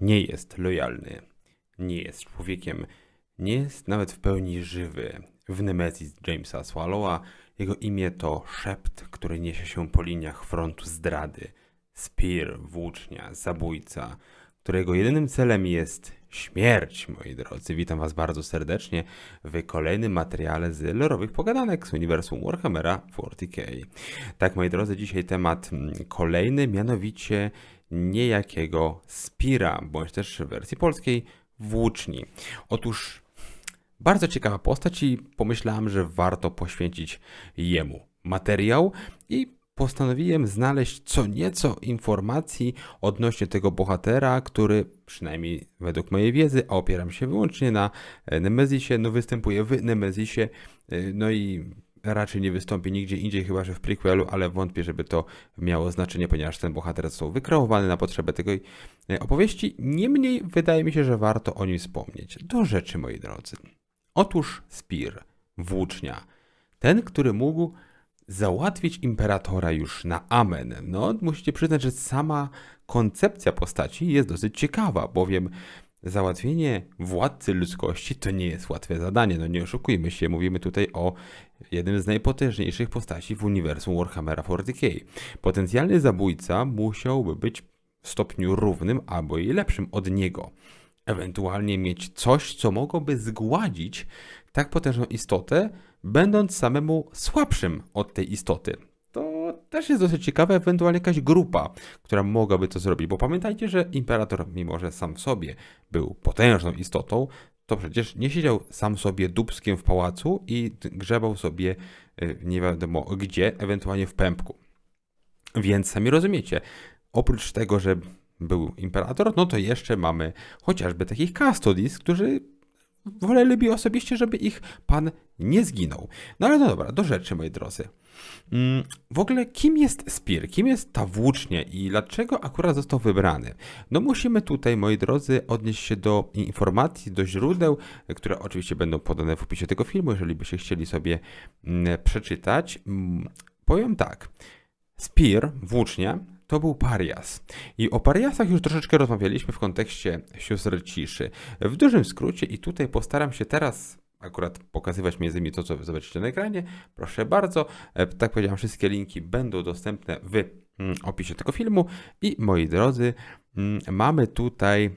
nie jest lojalny, nie jest człowiekiem, nie jest nawet w pełni żywy. W Nemesis Jamesa Swallowa jego imię to szept, który niesie się po liniach frontu zdrady. Spear, włócznia, zabójca, którego jedynym celem jest śmierć, moi drodzy. Witam Was bardzo serdecznie w kolejnym materiale z lorowych pogadanek z uniwersum Warhammera 40k. Tak, moi drodzy, dzisiaj temat mm, kolejny, mianowicie niejakiego Spira, bądź też w wersji polskiej włóczni. Otóż bardzo ciekawa postać i pomyślałem, że warto poświęcić jemu materiał i postanowiłem znaleźć co nieco informacji odnośnie tego bohatera, który przynajmniej według mojej wiedzy, a opieram się wyłącznie na e, Nemezisie, no występuje w Nemezisie, e, no i raczej nie wystąpi nigdzie indziej, chyba że w prequelu, ale wątpię, żeby to miało znaczenie, ponieważ ten bohater został wykreowany na potrzebę tej e, opowieści. Niemniej wydaje mi się, że warto o nim wspomnieć. Do rzeczy, moi drodzy. Otóż Spir, włócznia, ten, który mógł załatwić imperatora już na amen. No, musicie przyznać, że sama koncepcja postaci jest dosyć ciekawa, bowiem załatwienie władcy ludzkości to nie jest łatwe zadanie. No nie oszukujmy się, mówimy tutaj o jednym z najpotężniejszych postaci w uniwersum Warhammera 40k. Potencjalny zabójca musiałby być w stopniu równym albo i lepszym od niego ewentualnie mieć coś, co mogłoby zgładzić tak potężną istotę, będąc samemu słabszym od tej istoty. To też jest dosyć ciekawe, ewentualnie jakaś grupa, która mogłaby to zrobić, bo pamiętajcie, że imperator, mimo że sam w sobie był potężną istotą, to przecież nie siedział sam sobie dubskiem w pałacu i grzebał sobie y, nie wiadomo gdzie, ewentualnie w pępku. Więc sami rozumiecie, oprócz tego, że był imperator, no to jeszcze mamy chociażby takich custodies, którzy woleliby osobiście, żeby ich pan nie zginął. No ale no dobra, do rzeczy, moi drodzy. Mm, w ogóle kim jest Spear? Kim jest ta włócznia i dlaczego akurat został wybrany? No musimy tutaj, moi drodzy, odnieść się do informacji, do źródeł, które oczywiście będą podane w opisie tego filmu, jeżeli byście chcieli sobie mm, przeczytać. Mm, powiem tak. Spear, włócznia, to był Parias. I o Pariasach już troszeczkę rozmawialiśmy w kontekście sióstr ciszy. W dużym skrócie i tutaj postaram się teraz akurat pokazywać między innymi to, co zobaczycie na ekranie. Proszę bardzo. E, tak powiedziałem, wszystkie linki będą dostępne w mm, opisie tego filmu. I moi drodzy, mm, mamy tutaj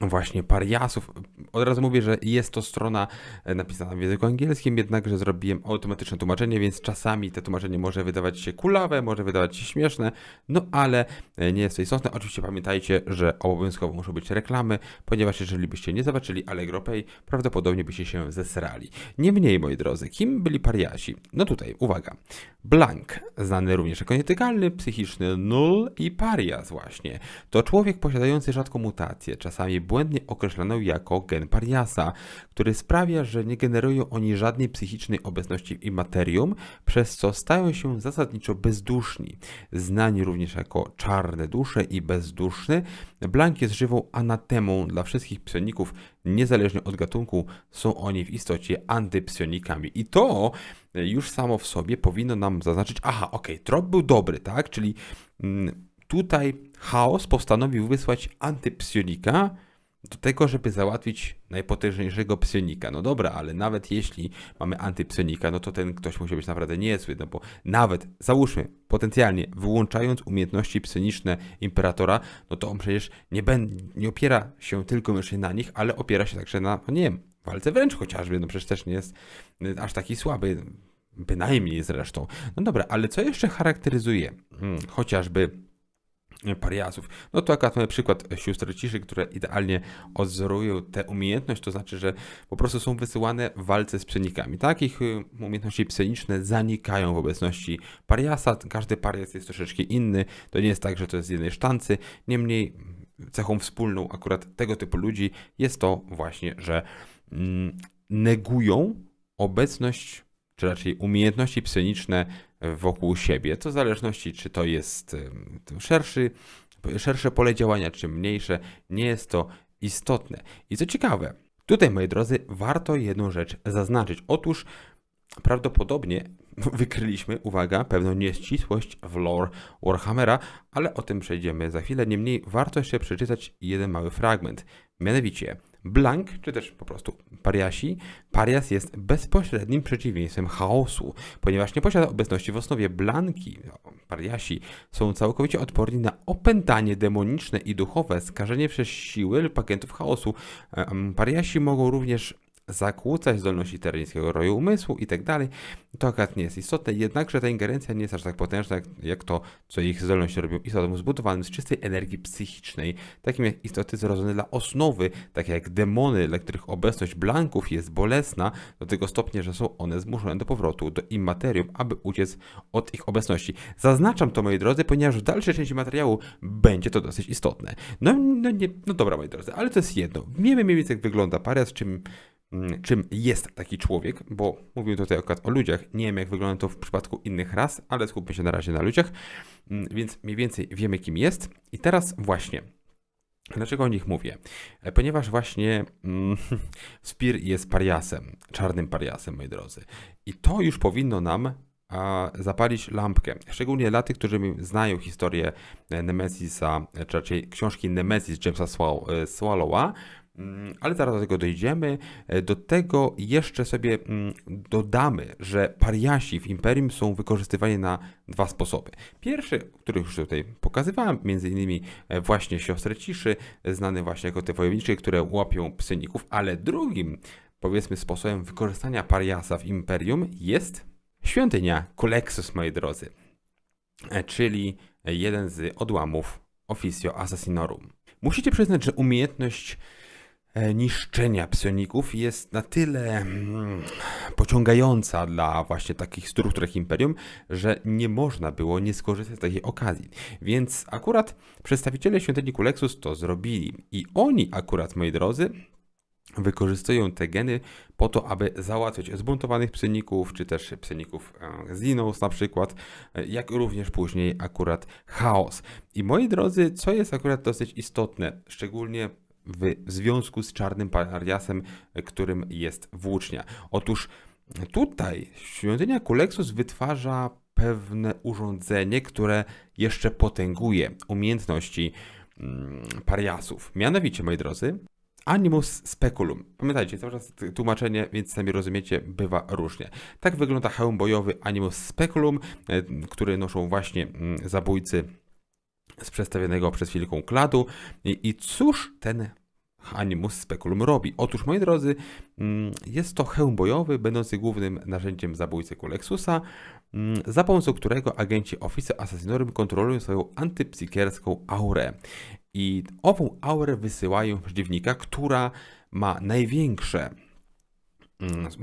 właśnie pariasów. Od razu mówię, że jest to strona e, napisana w języku angielskim, jednakże zrobiłem automatyczne tłumaczenie, więc czasami te tłumaczenie może wydawać się kulawe, może wydawać się śmieszne, no ale e, nie jest to istotne. Oczywiście pamiętajcie, że obowiązkowo muszą być reklamy, ponieważ jeżeli byście nie zobaczyli Allegro Pay, prawdopodobnie byście się zesrali. Niemniej, moi drodzy, kim byli pariasi? No tutaj, uwaga. Blank, znany również jako nietykalny, psychiczny null i parias właśnie. To człowiek posiadający rzadką mutację, czasami błędnie określoną jako gen pariasa, który sprawia, że nie generują oni żadnej psychicznej obecności w materium, przez co stają się zasadniczo bezduszni. Znani również jako czarne dusze i bezduszny, Blank jest żywą anatemą dla wszystkich psioników, niezależnie od gatunku, są oni w istocie antypsionikami. I to już samo w sobie powinno nam zaznaczyć, aha, okej, okay, trop był dobry, tak? Czyli mm, tutaj chaos postanowił wysłać antypsionika do tego, żeby załatwić najpotężniejszego psionika. No dobra, ale nawet jeśli mamy antypsionika, no to ten ktoś musi być naprawdę niezły, no bo nawet, załóżmy, potencjalnie wyłączając umiejętności psioniczne imperatora, no to on przecież nie, ben, nie opiera się tylko jeszcze na nich, ale opiera się także na, no nie wiem, walce wręcz chociażby, no przecież też nie jest y, aż taki słaby, bynajmniej zresztą. No dobra, ale co jeszcze charakteryzuje hmm, chociażby pariasów. No to akurat mamy przykład sióstr ciszy, które idealnie odwzorują tę umiejętność, to znaczy, że po prostu są wysyłane w walce z psenikami. Tak, ich y, umiejętności pseniczne zanikają w obecności pariasa. Każdy parias jest troszeczkę inny. To nie jest tak, że to jest z jednej sztancy. Niemniej cechą wspólną akurat tego typu ludzi jest to właśnie, że mm, negują obecność czy raczej umiejętności psioniczne wokół siebie. To w zależności, czy to jest szerszy, szersze pole działania, czy mniejsze, nie jest to istotne. I co ciekawe, tutaj, moi drodzy, warto jedną rzecz zaznaczyć. Otóż prawdopodobnie wykryliśmy, uwaga, pewną nieścisłość w lore Warhammera, ale o tym przejdziemy za chwilę. Niemniej warto jeszcze przeczytać jeden mały fragment. Mianowicie, Blank, czy też po prostu pariasi, parias jest bezpośrednim przeciwieństwem chaosu, ponieważ nie posiada obecności w osnowie blanki. no, Pariasi są całkowicie odporni na opętanie demoniczne i duchowe, skażenie przez siły lub agentów chaosu. Pariasi mogą również zakłócać zdolności terreńskiego roju umysłu i tak dalej. To akurat nie jest istotne, jednakże ta ingerencja nie jest aż tak potężna, jak, jak to, co ich zdolności robią istotom zbudowanym z czystej energii psychicznej, takim jak istoty zrodzone dla osnowy, takie jak demony, dla których obecność blanków jest bolesna do tego stopnia, że są one zmuszone do powrotu do immaterium, aby uciec od ich obecności. Zaznaczam to, moi drodzy, ponieważ w dalszej części materiału będzie to dosyć istotne. No, no, nie, no dobra, moi drodzy, ale to jest jedno. Wiemy mniej więcej, jak wygląda parias, czym mm, czym jest taki człowiek, bo mówię tutaj akurat o ludziach. Nie wiem, jak wygląda to w przypadku innych ras, ale skupmy się na razie na ludziach, Mm, więc mniej więcej wiemy, kim jest. I teraz właśnie. Dlaczego o nich mówię? E, Ponieważ właśnie mm, Spir jest pariasem, czarnym pariasem, moi drodzy. I to już powinno nam a, zapalić lampkę. Szczególnie dla tych, którzy znają historię e, Nemesisa, e, czy raczej książki Nemesis Jamesa Swall- Swallowa, Mm, ale zaraz do tego dojdziemy. E, Do tego jeszcze sobie mm, dodamy, że pariasi w Imperium są wykorzystywani na dwa sposoby. Pierwszy, który już tutaj pokazywałem, między innymi e, właśnie siostry ciszy, znane właśnie jako te wojownicze, które łapią psyników, ale drugim, powiedzmy, sposobem wykorzystania pariasa w Imperium jest świątynia Kulexus, moi drodzy, E, czyli jeden z odłamów Officio Assassinorum. Musicie przyznać, że umiejętność niszczenia psioników jest na tyle mm, pociągająca dla właśnie takich struktur jak Imperium, że nie można było nie skorzystać z takiej okazji. Więc akurat przedstawiciele świątyni Kulexus to zrobili. I oni akurat, moi drodzy, wykorzystują te geny po to, aby załatwiać zbuntowanych psioników, czy też psioników e, Xenos na przykład, e, jak również później akurat chaos. I moi drodzy, co jest akurat dosyć istotne, szczególnie w związku z czarnym pariasem, którym jest włócznia. Otóż tutaj świątynia Kulexus wytwarza pewne urządzenie, które jeszcze potęguje umiejętności mm, pariasów. Mianowicie, moi drodzy, Animus speculum. Pamiętajcie, cały czas tłumaczenie, więc sami rozumiecie, bywa różnie. Tak wygląda hełm bojowy Animus speculum, e, który noszą właśnie mm, zabójcy z przedstawionego przed chwilką kladu. I, I cóż ten Animus speculum robi? Otóż, moi drodzy, mm, jest to hełm bojowy, będący głównym narzędziem zabójcy Kulexusa, mm, za pomocą którego agenci Office Assassinorum kontrolują swoją antypsykierską aurę. I ową aurę wysyłają w przeciwnika, która ma największe,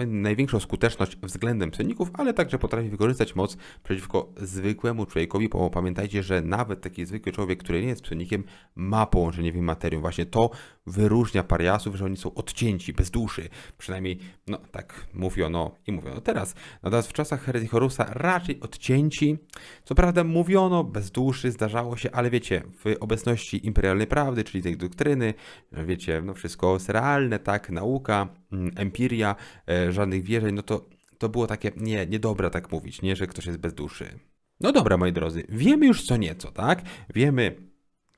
największą skuteczność względem psioników, ale także potrafi wykorzystać moc przeciwko zwykłemu człowiekowi, bo pamiętajcie, że nawet taki zwykły człowiek, który nie jest psionikiem, ma połączenie w materią. Właśnie to wyróżnia pariasów, że oni są odcięci, bez duszy. Przynajmniej, no tak mówiono i mówiono teraz. Natomiast w czasach herezji Horusa raczej odcięci. Co prawda mówiono bez duszy, zdarzało się, ale wiecie, w obecności imperialnej prawdy, czyli tej doktryny, wiecie, no wszystko jest realne, tak, nauka, mm, empiria, żadnych wierzeń, no to to było takie, nie, niedobre tak mówić, nie, że ktoś jest bez duszy. No dobra, moi drodzy, wiemy już co nieco, tak? Wiemy,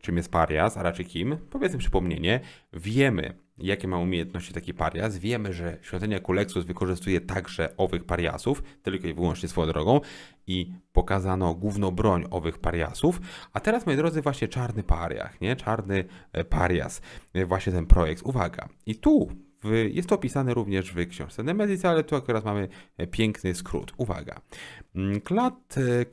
czym jest parias, a raczej kim. Powiedzmy przypomnienie. Wiemy, jakie ma umiejętności taki parias. Wiemy, że świątynia Kulexus wykorzystuje także owych pariasów, tylko i wyłącznie swoją drogą. I pokazano główną broń owych pariasów. A teraz, moi drodzy, właśnie czarny pariach, nie? Czarny e, parias. E, Właśnie ten projekt. Uwaga. I tu w, jest to opisane również w książce Nemesis, ale tu akurat mamy e, piękny skrót. Uwaga. Mm, Klad e,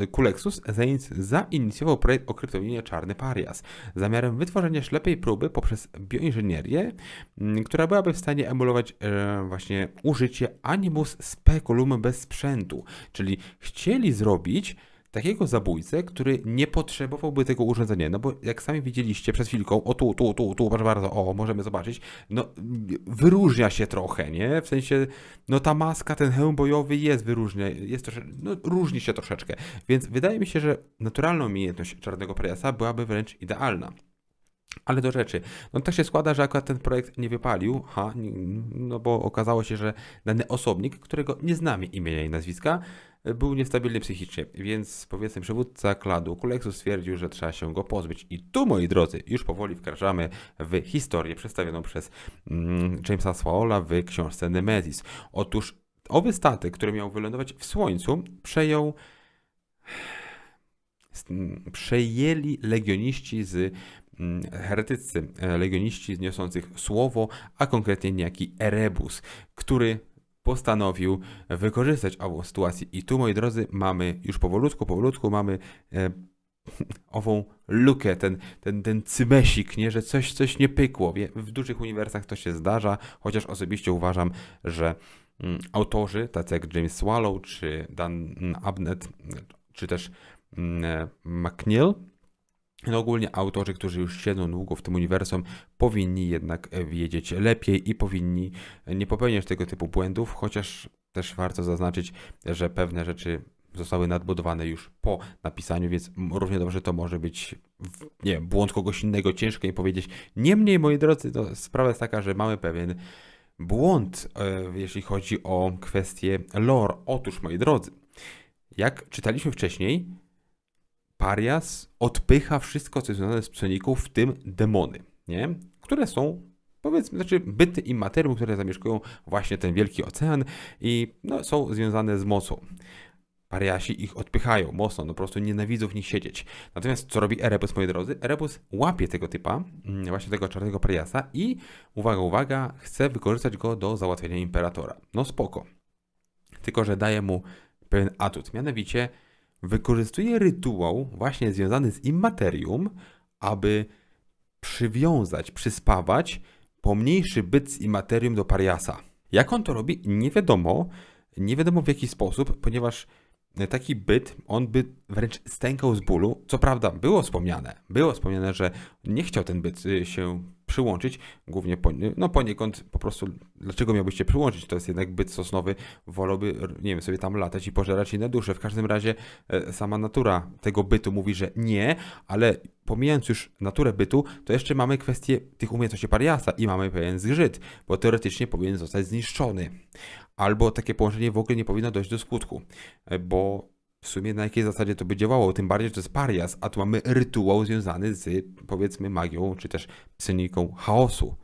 e, Kulexus zainic- zainicjował projekt o kryptonimie Czarny Parias zamiarem wytworzenia ślepej próby poprzez bioinżynierię, mm, która byłaby w stanie emulować e, właśnie użycie animus speculum bez sprzętu. Czyli chcieli zrobić takiego zabójcę, który nie potrzebowałby tego urządzenia. No bo jak sami widzieliście przed chwilką, o tu, tu, tu, tu, proszę bardzo, o, możemy zobaczyć, no wyróżnia się trochę, nie? W sensie, no ta maska, ten hełm bojowy jest wyróżnia, jest trosze, no różni się troszeczkę. Więc wydaje mi się, że naturalna umiejętność czarnego pariasa byłaby wręcz idealna. Ale do rzeczy. No tak się składa, że akurat ten projekt nie wypalił, ha, no bo okazało się, że dany osobnik, którego nie znamy imienia i nazwiska, był niestabilny psychicznie, więc powiedzmy przywódca kladu Kulexus stwierdził, że trzeba się go pozbyć. I tu, moi drodzy, już powoli wkraczamy w historię przedstawioną przez mm, Jamesa Swaola w książce Nemesis. Otóż owy statek, który miał wylądować w Słońcu, przejął przejęli legioniści z heretycy, e, legioniści niosących słowo, a konkretnie niejaki Erebus, który postanowił wykorzystać ową sytuację. I tu, moi drodzy, mamy już powolutku, powolutku mamy e, ową lukę, ten, ten, ten cymesik, nie, że coś, coś nie pykło. W dużych uniwersach to się zdarza, chociaż osobiście uważam, że mm, autorzy, tacy jak James Swallow, czy Dan Abnett, czy też mm, e, McNeil, no ogólnie autorzy, którzy już siedzą długo w tym uniwersum, powinni jednak e, wiedzieć lepiej i powinni nie popełniać tego typu błędów, chociaż też warto zaznaczyć, że pewne rzeczy zostały nadbudowane już po napisaniu, więc równie dobrze to może być nie wiem, błąd kogoś innego, ciężko im powiedzieć. Niemniej, moi drodzy, to sprawa jest taka, że mamy pewien błąd, e, jeśli chodzi o kwestię lore. Otóż, moi drodzy, jak czytaliśmy wcześniej, Parias odpycha wszystko, co jest związane z psioników, w tym demony, nie? które są, powiedzmy, znaczy byty i materium, które zamieszkują właśnie ten wielki ocean i no, są związane z mocą. Pariasi ich odpychają mocno, no po prostu nienawidzą w nich siedzieć. Natomiast co robi Erebus, moi drodzy? Erebus łapie tego typa, mm, właśnie tego czarnego Pariasa i, uwaga, uwaga, chce wykorzystać go do załatwienia Imperatora. No spoko. Tylko, że daje mu pewien atut, mianowicie wykorzystuje rytuał właśnie związany z immaterium, aby przywiązać, przyspawać pomniejszy byt z immaterium do Pariasa. Jak on to robi, nie wiadomo, nie wiadomo w jaki sposób, ponieważ taki byt, on by wręcz stękał z bólu. Co prawda, było wspomniane, było wspomniane, że nie chciał ten byt y, się przyłączyć, głównie po, no poniekąd po prostu, dlaczego miałbyś się przyłączyć? To jest jednak byt sosnowy, wolałby, nie wiem, sobie tam latać i pożerać inne dusze. W każdym razie e, sama natura tego bytu mówi, że nie, ale pomijając już naturę bytu, to jeszcze mamy kwestię tych umiejętności Pariasa i mamy pewien zgrzyt, bo teoretycznie powinien zostać zniszczony. Albo takie połączenie w ogóle nie powinno dojść do skutku, e, bo w sumie na jakiej zasadzie to by działało, tym bardziej, że to jest Parias, a tu mamy rytuał związany z, powiedzmy, magią, czy też psyniką chaosu.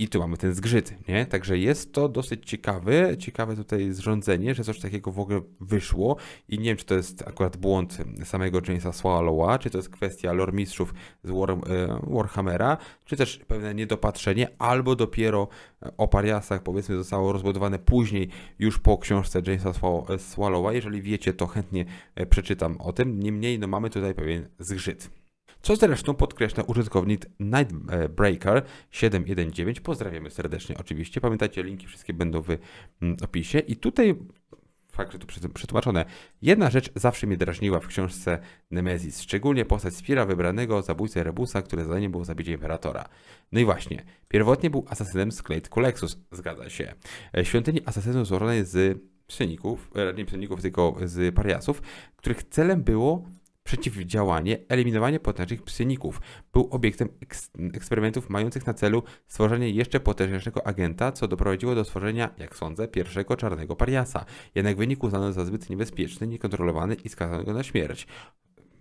I tu mamy ten zgrzyt, nie? Także jest to dosyć ciekawe, ciekawe tutaj zrządzenie, że coś takiego w ogóle wyszło i nie wiem, czy to jest akurat błąd samego Jamesa Swallowa, czy to jest kwestia lore mistrzów z War, e, Warhammera, czy też pewne niedopatrzenie, albo dopiero o Pariasach, powiedzmy, zostało rozbudowane później, już po książce Jamesa Swa- Swallowa. Jeżeli wiecie, to chętnie e, przeczytam o tym. Niemniej, no mamy tutaj pewien zgrzyt. Co zresztą podkreśla użytkownik Nightbreaker 719. Pozdrawiamy serdecznie oczywiście. Pamiętajcie, linki wszystkie będą w mm, opisie. I tutaj, fakt, że to przetł- przetłumaczone, jedna rzecz zawsze mnie drażniła w książce Nemesis, szczególnie postać Spira wybranego zabójcę Rebusa, które zadaniem było zabicie Imperatora. No i właśnie, pierwotnie był asasynem z Clade Colexus, zgadza się. E, Świątyni asasynów złożonej z psioników, e, nie psioników, tylko z pariasów, których celem było przeciwdziałanie, eliminowanie potężnych psioników. Był obiektem eks eksperymentów mających na celu stworzenie jeszcze potężniejszego agenta, co doprowadziło do stworzenia, jak sądzę, pierwszego czarnego pariasa. Jednak wynik uznano za zbyt niebezpieczny, niekontrolowany i skazano go na śmierć.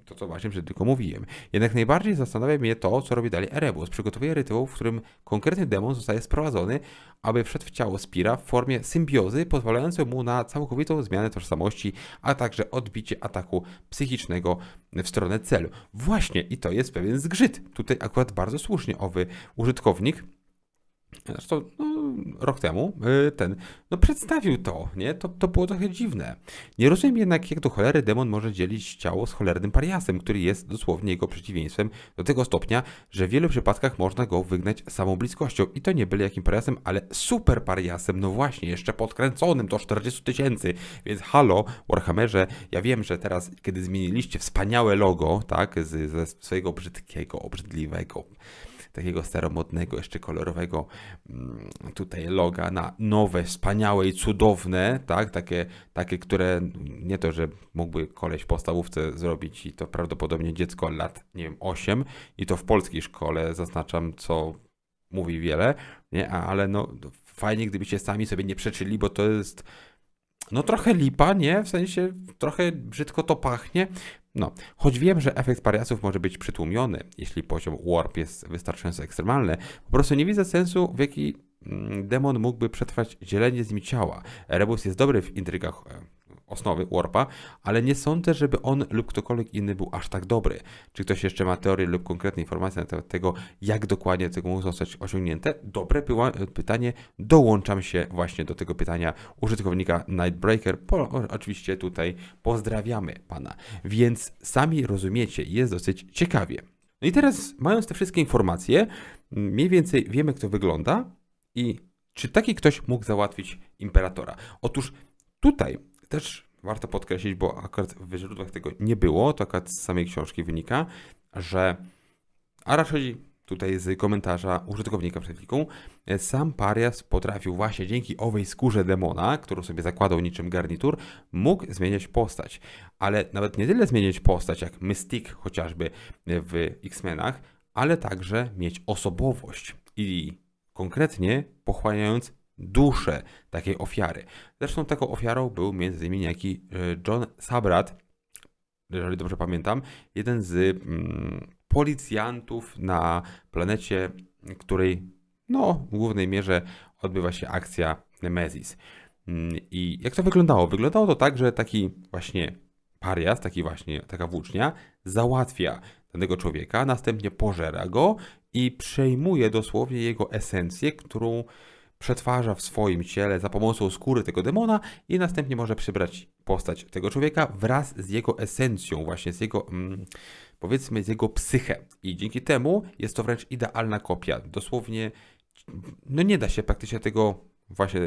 To, co właśnie przed tylko mówiłem. Jednak najbardziej zastanawia mnie to, co robi dalej Erebus. Przygotowuje rytuał, w którym konkretny demon zostaje sprowadzony, aby wszedł w ciało Spira w formie symbiozy, pozwalającej mu na całkowitą zmianę tożsamości, a także odbicie ataku psychicznego w stronę celu. Właśnie, i to jest pewien zgrzyt. Tutaj akurat bardzo słusznie owy użytkownik Zresztą no, rok temu y, ten no, przedstawił to, nie? To, to było trochę dziwne. Nie rozumiem jednak, jak do cholery demon może dzielić ciało z cholernym pariasem, który jest dosłownie jego przeciwieństwem do tego stopnia, że w wielu przypadkach można go wygnać samą bliskością. I to nie byle jakim pariasem, ale super pariasem, no właśnie, jeszcze podkręconym do 40 tysięcy. Więc halo, Warhammerze, ja wiem, że teraz, kiedy zmieniliście wspaniałe logo, tak, z, ze swojego brzydkiego, obrzydliwego, takiego staromodnego, jeszcze kolorowego mm, tutaj loga na nowe, wspaniałe i cudowne, tak, takie, takie, które nie to, że mógłby koleś w podstawówce zrobić i to prawdopodobnie dziecko lat, nie wiem, 8 i to w polskiej szkole, zaznaczam, co mówi wiele, nie, ale no fajnie, gdybyście sami sobie nie przeczyli, bo to jest no trochę lipa, nie? W sensie trochę brzydko to pachnie. No, choć wiem, że efekt pariasów może być przytłumiony, jeśli poziom warp jest wystarczająco ekstremalny, po prostu nie widzę sensu, w jaki mm, demon mógłby przetrwać dzielenie z nim ciała. Rebus jest dobry w intrygach e, osnowy warpa, ale nie sądzę, żeby on lub ktokolwiek inny był aż tak dobry. Czy ktoś jeszcze ma teorię lub konkretne informacje na temat tego, jak dokładnie tego mogło zostać osiągnięte? Dobre pytanie. Dołączam się właśnie do tego pytania użytkownika Nightbreaker. Po, oczywiście tutaj pozdrawiamy pana. Więc sami rozumiecie, jest dosyć ciekawie. No i teraz, mając te wszystkie informacje, mniej więcej wiemy, jak to wygląda i czy taki ktoś mógł załatwić imperatora. Otóż tutaj też warto podkreślić, bo akurat w źródłach tego nie było, to akurat z samej książki wynika, że, a raczej tutaj z komentarza użytkownika przed chwilką, sam Parias potrafił właśnie dzięki owej skórze demona, którą sobie zakładał niczym garnitur, mógł zmieniać postać. Ale nawet nie tyle zmieniać postać, jak Mystique chociażby w X-Menach, ale także mieć osobowość i konkretnie pochłaniając duszę takiej ofiary. Zresztą taką ofiarą był m.in. niejaki e, John Sabrat, jeżeli dobrze pamiętam, jeden z mm, policjantów na planecie, której no, w głównej mierze odbywa się akcja Nemesis. Mm, I jak to wyglądało? Wyglądało to tak, że taki właśnie parias, taki właśnie, taka włócznia załatwia danego człowieka, następnie pożera go i przejmuje dosłownie jego esencję, którą przetwarza w swoim ciele za pomocą skóry tego demona i następnie może przybrać postać tego człowieka wraz z jego esencją, właśnie z jego, mm, powiedzmy, z jego psychę. I dzięki temu jest to wręcz idealna kopia. Dosłownie, no nie da się praktycznie tego właśnie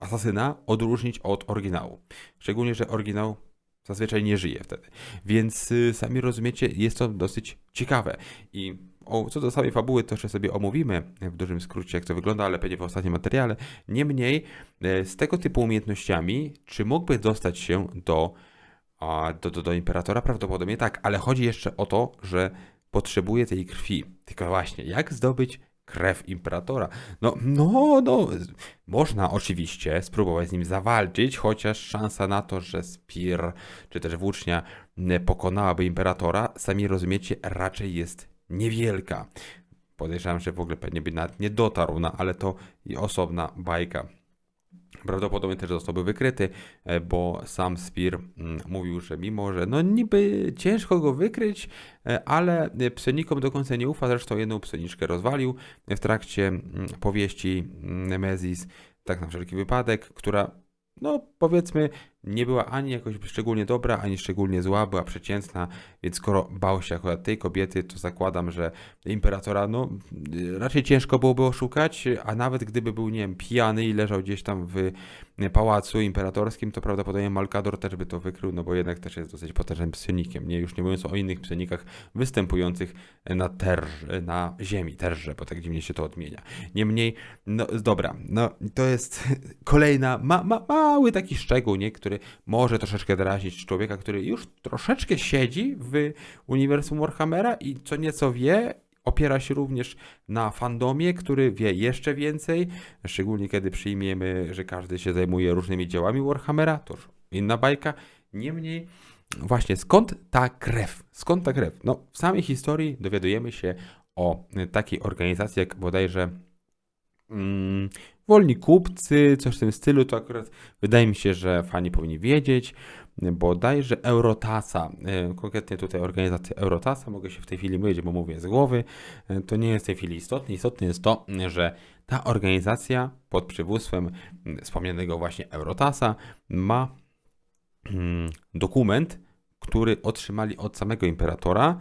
asasyna odróżnić od oryginału. Szczególnie, że oryginał zazwyczaj nie żyje wtedy. Więc y, sami rozumiecie, jest to dosyć ciekawe. I co do samej fabuły, to jeszcze sobie omówimy w dużym skrócie, jak to wygląda, ale pewnie w ostatnim materiale. Niemniej, e, z tego typu umiejętnościami, czy mógłby dostać się do, do, do, do imperatora? Prawdopodobnie tak, ale chodzi jeszcze o to, że potrzebuje tej krwi. Tylko właśnie, jak zdobyć krew imperatora? No, no, no, można oczywiście spróbować z nim zawalczyć, chociaż szansa na to, że Spir czy też włócznia pokonałaby imperatora, sami rozumiecie, raczej jest niewielka. Podejrzewam, że w ogóle pewnie by nawet nie dotarł, no ale to osobna bajka. Prawdopodobnie też zostałby wykryty, e, bo sam Spear mm, mówił, że mimo, że no niby ciężko go wykryć, e, ale psionikom do końca nie ufa, zresztą jedną psioniczkę rozwalił w trakcie mm, powieści mm, Nemesis, tak na wszelki wypadek, która no powiedzmy nie była ani jakoś szczególnie dobra, ani szczególnie zła, była przeciętna, więc skoro bał się akurat tej kobiety, to zakładam, że imperatora, no raczej ciężko byłoby oszukać, a nawet gdyby był, nie wiem, pijany i leżał gdzieś tam w pałacu imperatorskim, to prawdopodobnie Malkador też by to wykrył, no bo jednak też jest dosyć potężnym psionikiem, nie? Już nie mówiąc o innych psionikach występujących na terrze, na ziemi, terrze, bo tak dziwnie się to odmienia. Niemniej, no dobra, no to jest kolejna, ma, ma, mały taki szczegół, nie? Który może troszeczkę drażnić człowieka, który już troszeczkę siedzi w uniwersum Warhammera i co nieco wie, opiera się również na fandomie, który wie jeszcze więcej, szczególnie kiedy przyjmiemy, że każdy się zajmuje różnymi dziełami Warhammera, to już inna bajka. Niemniej, właśnie skąd ta krew? Skąd ta krew? No, w samej historii dowiadujemy się o takiej organizacji jak bodajże mm, wolni kupcy, coś w tym stylu, to akurat wydaje mi się, że fani powinni wiedzieć, bodajże Eurotasa, e, konkretnie tutaj organizacja Eurotasa, mogę się w tej chwili mylić, bo mówię z głowy, e, to nie jest w tej chwili istotne, istotne jest to, że ta organizacja pod przywództwem wspomnianego właśnie Eurotasa ma mm, dokument, który otrzymali od samego imperatora,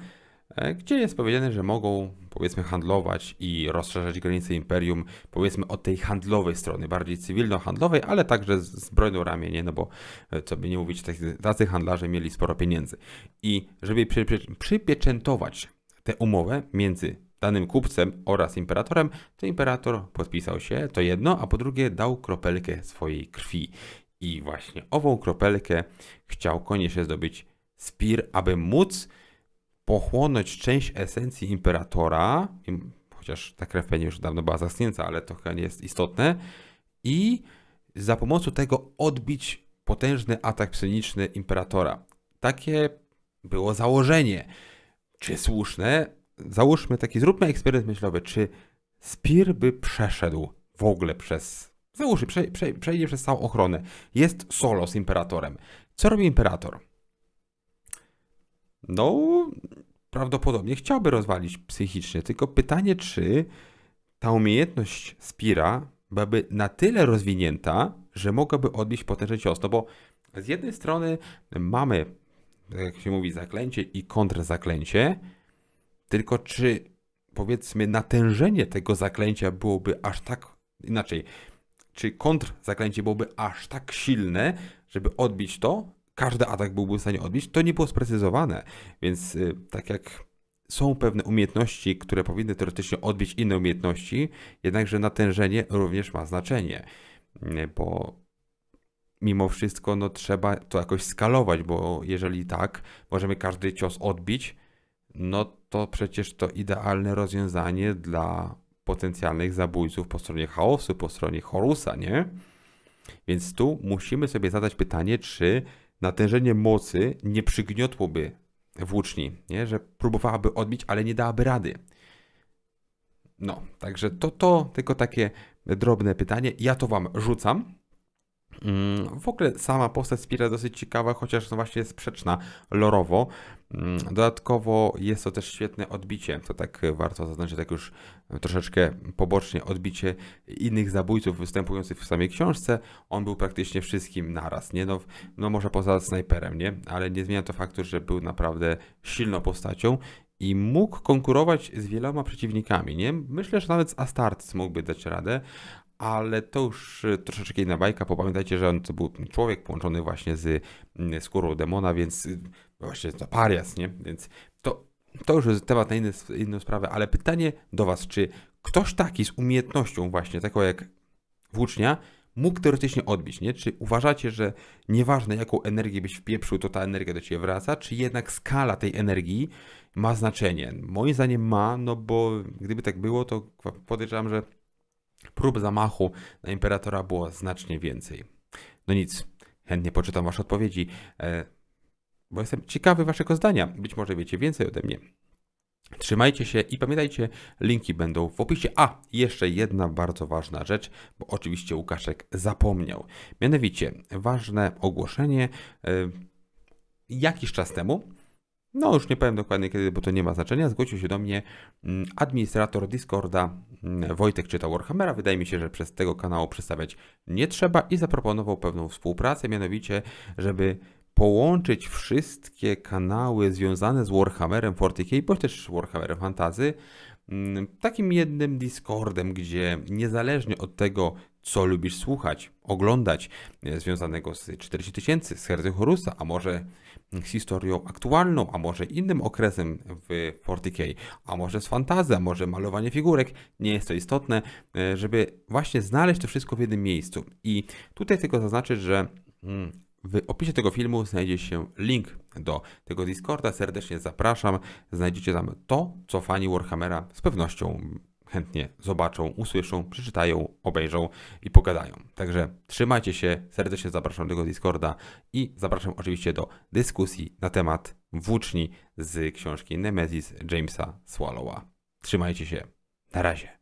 gdzie jest powiedziane, że mogą powiedzmy handlować i rozszerzać granice imperium, powiedzmy od tej handlowej strony, bardziej cywilno-handlowej, ale także zbrojną ramię, no bo e, co by nie mówić, tacy- handlarze mieli sporo pieniędzy. I żeby przy, przy, przypieczętować tę umowę między danym kupcem oraz imperatorem, to imperator podpisał się, to jedno, a po drugie dał kropelkę swojej krwi. I właśnie ową kropelkę chciał koniecznie zdobyć Spir, aby móc pochłonąć część esencji imperatora, im- chociaż ta krew pewnie już dawno była zaschnięta, ale to chyba nie jest istotne, i za pomocą tego odbić potężny atak psioniczny imperatora. Takie było założenie. Czy słuszne? Załóżmy taki, zróbmy eksperyment myślowy, czy Spir by przeszedł w ogóle przez. Załóżmy, prze, prze, przejdzie przez całą ochronę. Jest solo z imperatorem. Co robi imperator? No, prawdopodobnie chciałby rozwalić psychicznie, tylko pytanie, czy ta umiejętność Spira byłaby na tyle rozwinięta, że mogłaby odbić potężny cios. No bo z jednej strony mamy, jak się mówi, zaklęcie i kontrzaklęcie, tylko czy powiedzmy natężenie tego zaklęcia byłoby aż tak inaczej, czy kontrzaklęcie byłoby aż tak silne, żeby odbić to, każdy atak byłby w stanie odbić, to nie było sprecyzowane. Więc y, tak jak są pewne umiejętności, które powinny teoretycznie odbić inne umiejętności, jednakże natężenie również ma znaczenie, Y, bo mimo wszystko no, trzeba to jakoś skalować, bo jeżeli tak, możemy każdy cios odbić, no to przecież to idealne rozwiązanie dla potencjalnych zabójców po stronie chaosu, po stronie Horusa, nie? Więc tu musimy sobie zadać pytanie, czy natężenie mocy nie przygniotłoby włóczni, nie? że próbowałaby odbić, ale nie dałaby rady. No, także to, to tylko takie drobne pytanie. Ja to wam rzucam. Mm, W ogóle sama postać Spira dosyć ciekawa, chociaż no właśnie jest sprzeczna lorowo. Mm, Dodatkowo jest to też świetne odbicie, to tak warto zaznaczyć, tak już troszeczkę pobocznie, odbicie innych zabójców występujących w samej książce. On był praktycznie wszystkim naraz, nie? No, no może poza snajperem, nie? Ale nie zmienia to faktu, że był naprawdę silną postacią i mógł konkurować z wieloma przeciwnikami, nie? Myślę, że nawet z Astartes mógłby dać radę, ale to już y, troszeczkę inna bajka, bo pamiętajcie, że on to był człowiek połączony właśnie z mm, skórą demona, więc y, właśnie to parias, nie? Więc to, to już jest temat na inną sprawę, ale pytanie do was, czy ktoś taki z umiejętnością właśnie, taką jak włócznia, mógł teoretycznie odbić, nie? Czy uważacie, że nieważne jaką energię byś wpieprzył, to ta energia do ciebie wraca, czy jednak skala tej energii ma znaczenie? Moim zdaniem ma, no bo gdyby tak było, to podejrzewam, że prób zamachu na imperatora było znacznie więcej. No nic, chętnie poczytam wasze odpowiedzi, e, bo jestem ciekawy waszego zdania. Być może wiecie więcej ode mnie. Trzymajcie się i pamiętajcie, linki będą w opisie. A, jeszcze jedna bardzo ważna rzecz, bo oczywiście Łukaszek zapomniał. Mianowicie, ważne ogłoszenie. e, Jakiś czas temu, no już nie powiem dokładnie kiedy, bo to nie ma znaczenia, zgłosił się do mnie mm, administrator Discorda mm, Wojtek czytał Warhammera. Wydaje mi się, że przez tego kanału przedstawiać nie trzeba i zaproponował pewną współpracę, mianowicie, żeby połączyć wszystkie kanały związane z Warhammerem 40k, bądź też Warhammerem Fantazy, mm, takim jednym Discordem, gdzie niezależnie od tego, co lubisz słuchać, oglądać, e, związanego z 40 tysięcy, z Herzog Horusa, a może z historią aktualną, a może innym okresem w 40k, a może z fantazy, a może malowanie figurek, nie jest to istotne, e, żeby właśnie znaleźć to wszystko w jednym miejscu. I tutaj tylko zaznaczyć, że mm, w opisie tego filmu znajdzie się link do tego Discorda. Serdecznie zapraszam. Znajdziecie tam to, co fani Warhammera z pewnością chętnie zobaczą, usłyszą, przeczytają, obejrzą i pogadają. Także trzymajcie się, serdecznie zapraszam do tego Discorda i zapraszam oczywiście do dyskusji na temat włóczni z książki Nemesis Jamesa Swallowa. Trzymajcie się, na razie.